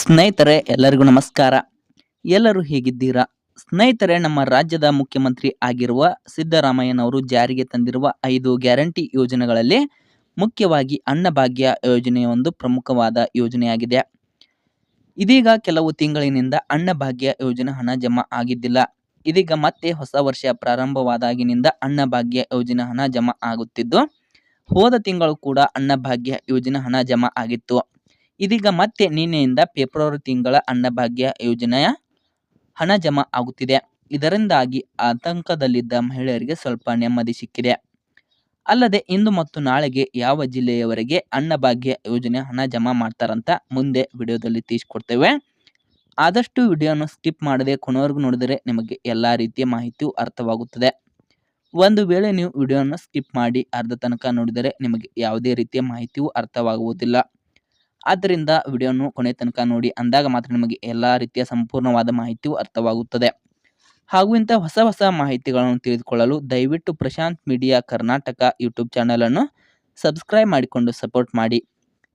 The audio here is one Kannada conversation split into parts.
ಸ್ನೇಹಿತರೆ, ಎಲ್ಲರಿಗೂ ನಮಸ್ಕಾರ. ಎಲ್ಲರೂ ಹೇಗಿದ್ದೀರಾ? ಸ್ನೇಹಿತರೆ, ನಮ್ಮ ರಾಜ್ಯದ ಮುಖ್ಯಮಂತ್ರಿ ಆಗಿರುವ ಸಿದ್ದರಾಮಯ್ಯನವರು ಜಾರಿಗೆ ತಂದಿರುವ ಐದು ಗ್ಯಾರಂಟಿ ಯೋಜನೆಗಳಲ್ಲಿ ಮುಖ್ಯವಾಗಿ ಅನ್ನಭಾಗ್ಯ ಯೋಜನೆಯ ಒಂದು ಪ್ರಮುಖವಾದ ಯೋಜನೆಯಾಗಿದೆ. ಇದೀಗ ಕೆಲವು ತಿಂಗಳಿನಿಂದ ಅನ್ನಭಾಗ್ಯ ಯೋಜನೆ ಹಣ ಜಮಾ ಆಗಿದ್ದಿಲ್ಲ. ಇದೀಗ ಮತ್ತೆ ಹೊಸ ವರ್ಷ ಪ್ರಾರಂಭವಾದಾಗಿನಿಂದ ಅನ್ನಭಾಗ್ಯ ಯೋಜನೆ ಹಣ ಜಮಾ ಆಗುತ್ತಿದ್ದು, ಹೋದ ತಿಂಗಳು ಕೂಡ ಅನ್ನಭಾಗ್ಯ ಯೋಜನೆ ಹಣ ಜಮಾ ಆಗಿತ್ತು. ಇದೀಗ ಮತ್ತೆ ನಿನ್ನೆಯಿಂದ ಫೆಬ್ರವರಿ ತಿಂಗಳ ಅನ್ನಭಾಗ್ಯ ಯೋಜನೆಯ ಹಣ ಜಮಾ ಆಗುತ್ತಿದೆ. ಇದರಿಂದಾಗಿ ಆತಂಕದಲ್ಲಿದ್ದ ಮಹಿಳೆಯರಿಗೆ ಸ್ವಲ್ಪ ನೆಮ್ಮದಿ ಸಿಕ್ಕಿದೆ. ಅಲ್ಲದೆ ಇಂದು ಮತ್ತು ನಾಳೆಗೆ ಯಾವ ಜಿಲ್ಲೆಯವರೆಗೆ ಅನ್ನಭಾಗ್ಯ ಯೋಜನೆ ಹಣ ಜಮಾ ಮಾಡ್ತಾರಂತ ಮುಂದೆ ವಿಡಿಯೋದಲ್ಲಿ ತಿಳಿಸ್ಕೊಡ್ತೇವೆ. ಆದಷ್ಟು ವಿಡಿಯೋನ ಸ್ಕಿಪ್ ಮಾಡದೆ ಕೊನೆವರೆಗೂ ನೋಡಿದರೆ ನಿಮಗೆ ಎಲ್ಲ ರೀತಿಯ ಮಾಹಿತಿಯು ಅರ್ಥವಾಗುತ್ತದೆ. ಒಂದು ವೇಳೆ ನೀವು ವಿಡಿಯೋನ ಸ್ಕಿಪ್ ಮಾಡಿ ಅರ್ಧ ತನಕ ನೋಡಿದರೆ ನಿಮಗೆ ಯಾವುದೇ ರೀತಿಯ ಮಾಹಿತಿಯು ಅರ್ಥವಾಗುವುದಿಲ್ಲ. ಆದ್ದರಿಂದ ವಿಡಿಯೋನು ಕೊನೆ ತನಕ ನೋಡಿ ಅಂದಾಗ ಮಾತ್ರ ನಿಮಗೆ ಎಲ್ಲ ರೀತಿಯ ಸಂಪೂರ್ಣವಾದ ಮಾಹಿತಿಯು ಅರ್ಥವಾಗುತ್ತದೆ. ಹಾಗೂ ಇಂಥ ಹೊಸ ಹೊಸ ಮಾಹಿತಿಗಳನ್ನು ತಿಳಿದುಕೊಳ್ಳಲು ದಯವಿಟ್ಟು ಪ್ರಶಾಂತ್ ಮೀಡಿಯಾ ಕರ್ನಾಟಕ ಯೂಟ್ಯೂಬ್ ಚಾನಲನ್ನು ಸಬ್ಸ್ಕ್ರೈಬ್ ಮಾಡಿಕೊಂಡು ಸಪೋರ್ಟ್ ಮಾಡಿ.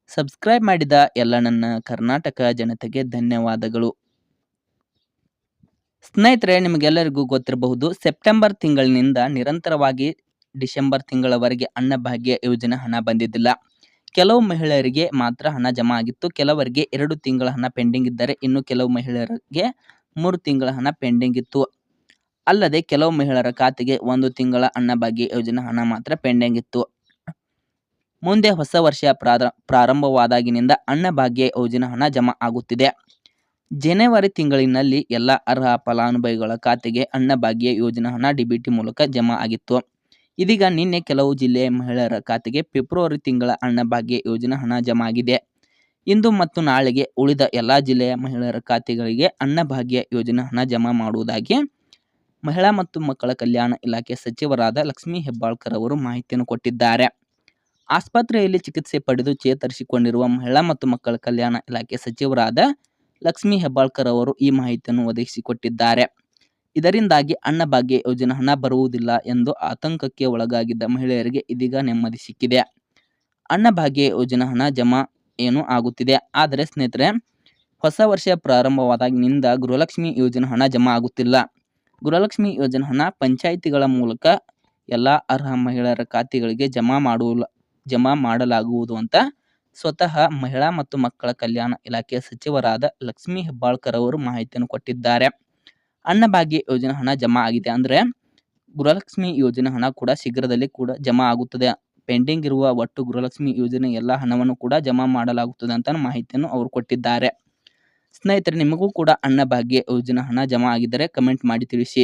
ಸಬ್ಸ್ಕ್ರೈಬ್ ಮಾಡಿದ ಎಲ್ಲ ನನ್ನ ಕರ್ನಾಟಕ ಜನತೆಗೆ ಧನ್ಯವಾದಗಳು. ಸ್ನೇಹಿತರೆ, ನಿಮಗೆಲ್ಲರಿಗೂ ಗೊತ್ತಿರಬಹುದು, ಸೆಪ್ಟೆಂಬರ್ ತಿಂಗಳಿನಿಂದ ನಿರಂತರವಾಗಿ ಡಿಸೆಂಬರ್ ತಿಂಗಳವರೆಗೆ ಅನ್ನಭಾಗ್ಯ ಯೋಜನೆ ಹಣ ಬಂದಿದ್ದಿಲ್ಲ. ಕೆಲವು ಮಹಿಳೆಯರಿಗೆ ಮಾತ್ರ ಹಣ ಜಮಾ ಆಗಿತ್ತು. ಕೆಲವರಿಗೆ ಎರಡು ತಿಂಗಳ ಹಣ ಪೆಂಡಿಂಗ್ ಇದ್ದರೆ ಇನ್ನು ಕೆಲವು ಮಹಿಳೆಯರಿಗೆ ಮೂರು ತಿಂಗಳ ಹಣ ಪೆಂಡಿಂಗ್ ಇತ್ತು. ಅಲ್ಲದೆ ಕೆಲವು ಮಹಿಳೆಯರ ಖಾತೆಗೆ ಒಂದು ತಿಂಗಳ ಅನ್ನಭಾಗ್ಯ ಯೋಜನೆ ಹಣ ಮಾತ್ರ ಪೆಂಡಿಂಗ್ ಇತ್ತು. ಮುಂದೆ ಹೊಸ ವರ್ಷ ಪ್ರಾರ, ಪ್ರಾರಂಭವಾದಾಗಿನಿಂದ ಅನ್ನಭಾಗ್ಯ ಯೋಜನೆ ಹಣ ಜಮಾ ಆಗುತ್ತಿದೆ. ಜನವರಿ ತಿಂಗಳಿನಲ್ಲಿ ಎಲ್ಲ ಅರ್ಹ ಫಲಾನುಭವಿಗಳ ಖಾತೆಗೆ ಅನ್ನಭಾಗ್ಯ ಯೋಜನೆ ಹಣ ಡಿಬಿಟಿ ಮೂಲಕ ಜಮಾ ಆಗಿತ್ತು. ಇದೀಗ ನಿನ್ನೆ ಕೆಲವು ಜಿಲ್ಲೆಯ ಮಹಿಳೆಯರ ಖಾತೆಗೆ ಫೆಬ್ರವರಿ ತಿಂಗಳ ಅನ್ನಭಾಗ್ಯ ಯೋಜನೆ ಹಣ ಜಮಾ ಆಗಿದೆ ಇಂದು ಮತ್ತು ನಾಳೆಗೆ ಉಳಿದ ಎಲ್ಲ ಜಿಲ್ಲೆಯ ಮಹಿಳೆಯರ ಖಾತೆಗಳಿಗೆ ಅನ್ನಭಾಗ್ಯ ಯೋಜನೆ ಹಣ ಜಮಾ ಮಾಡುವುದಾಗಿ ಮಹಿಳಾ ಮತ್ತು ಮಕ್ಕಳ ಕಲ್ಯಾಣ ಇಲಾಖೆ ಸಚಿವರಾದ ಲಕ್ಷ್ಮೀ ಹೆಬ್ಬಾಳ್ಕರ್ ಅವರು ಮಾಹಿತಿಯನ್ನು ಕೊಟ್ಟಿದ್ದಾರೆ. ಆಸ್ಪತ್ರೆಯಲ್ಲಿ ಚಿಕಿತ್ಸೆ ಪಡೆದು ಚೇತರಿಸಿಕೊಂಡಿರುವ ಮಹಿಳಾ ಮತ್ತು ಮಕ್ಕಳ ಕಲ್ಯಾಣ ಇಲಾಖೆ ಸಚಿವರಾದ ಲಕ್ಷ್ಮೀ ಹೆಬ್ಬಾಳ್ಕರ್ ಅವರು ಈ ಮಾಹಿತಿಯನ್ನು ಒದಗಿಸಿಕೊಟ್ಟಿದ್ದಾರೆ. ಇದರಿಂದಾಗಿ ಅನ್ನಭಾಗ್ಯ ಯೋಜನೆ ಹಣ ಬರುವುದಿಲ್ಲ ಎಂದು ಆತಂಕಕ್ಕೆ ಒಳಗಾಗಿದ್ದ ಮಹಿಳೆಯರಿಗೆ ಇದೀಗ ನೆಮ್ಮದಿ ಸಿಕ್ಕಿದೆ. ಅನ್ನಭಾಗ್ಯ ಯೋಜನೆ ಹಣ ಜಮಾ ಏನು ಆಗುತ್ತಿದೆ. ಆದರೆ ಸ್ನೇಹಿತರೆ, ಹೊಸ ವರ್ಷ ಪ್ರಾರಂಭವಾದಾಗಿನಿಂದ ಗೃಹಲಕ್ಷ್ಮಿ ಯೋಜನೆ ಹಣ ಜಮಾ ಆಗುತ್ತಿಲ್ಲ. ಗೃಹಲಕ್ಷ್ಮಿ ಯೋಜನೆ ಹಣ ಪಂಚಾಯಿತಿಗಳ ಮೂಲಕ ಎಲ್ಲ ಅರ್ಹ ಮಹಿಳೆಯರ ಖಾತೆಗಳಿಗೆ ಜಮಾ ಮಾಡುವ ಜಮಾ ಮಾಡಲಾಗುವುದು ಅಂತ ಸ್ವತಃ ಮಹಿಳಾ ಮತ್ತು ಮಕ್ಕಳ ಕಲ್ಯಾಣ ಇಲಾಖೆಯ ಸಚಿವರಾದ ಲಕ್ಷ್ಮೀ ಹೆಬ್ಬಾಳ್ಕರ್ ಅವರು ಮಾಹಿತಿಯನ್ನು ಕೊಟ್ಟಿದ್ದಾರೆ. ಅನ್ನಭಾಗ್ಯ ಯೋಜನೆ ಹಣ ಜಮಾ ಆಗಿದೆ ಅಂದರೆ ಗೃಹಲಕ್ಷ್ಮಿ ಯೋಜನೆ ಹಣ ಕೂಡ ಶೀಘ್ರದಲ್ಲಿ ಕೂಡ ಜಮಾ ಆಗುತ್ತದೆ. ಪೆಂಡಿಂಗ್ ಇರುವ ಒಟ್ಟು ಗೃಹಲಕ್ಷ್ಮಿ ಯೋಜನೆ ಎಲ್ಲ ಹಣವನ್ನು ಕೂಡ ಜಮಾ ಮಾಡಲಾಗುತ್ತದೆ ಅಂತ ಮಾಹಿತಿಯನ್ನು ಅವರು ಕೊಟ್ಟಿದ್ದಾರೆ. ಸ್ನೇಹಿತರೆ, ನಿಮಗೂ ಕೂಡ ಅನ್ನಭಾಗ್ಯ ಯೋಜನೆ ಹಣ ಜಮಾ ಆಗಿದ್ದರೆ ಕಮೆಂಟ್ ಮಾಡಿ ತಿಳಿಸಿ.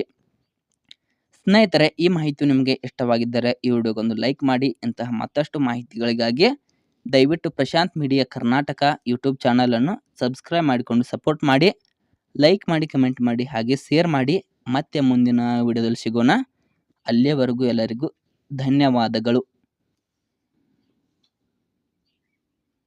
ಸ್ನೇಹಿತರೆ, ಈ ಮಾಹಿತಿ ನಿಮಗೆ ಇಷ್ಟವಾಗಿದ್ದರೆ ಈ ವಿಡಿಯೋಗೊಂದು ಲೈಕ್ ಮಾಡಿ. ಇಂತಹ ಮತ್ತಷ್ಟು ಮಾಹಿತಿಗಳಿಗಾಗಿ ದಯವಿಟ್ಟು ಪ್ರಶಾಂತ್ ಮೀಡಿಯಾ ಕರ್ನಾಟಕ ಯೂಟ್ಯೂಬ್ ಚಾನಲನ್ನು ಸಬ್ಸ್ಕ್ರೈಬ್ ಮಾಡಿಕೊಂಡು ಸಪೋರ್ಟ್ ಮಾಡಿ. ಲೈಕ್ ಮಾಡಿ ಕಮೆಂಟ್ ಮಾಡಿ ಹಾಗೆ ಶೇರ್ ಮಾಡಿ. ಮತ್ತೆ ಮುಂದಿನ ವಿಡಿಯೋದಲ್ಲಿ ಸಿಗೋಣ. ಅಲ್ಲಿಯವರೆಗೂ ಎಲ್ಲರಿಗೂ ಧನ್ಯವಾದಗಳು.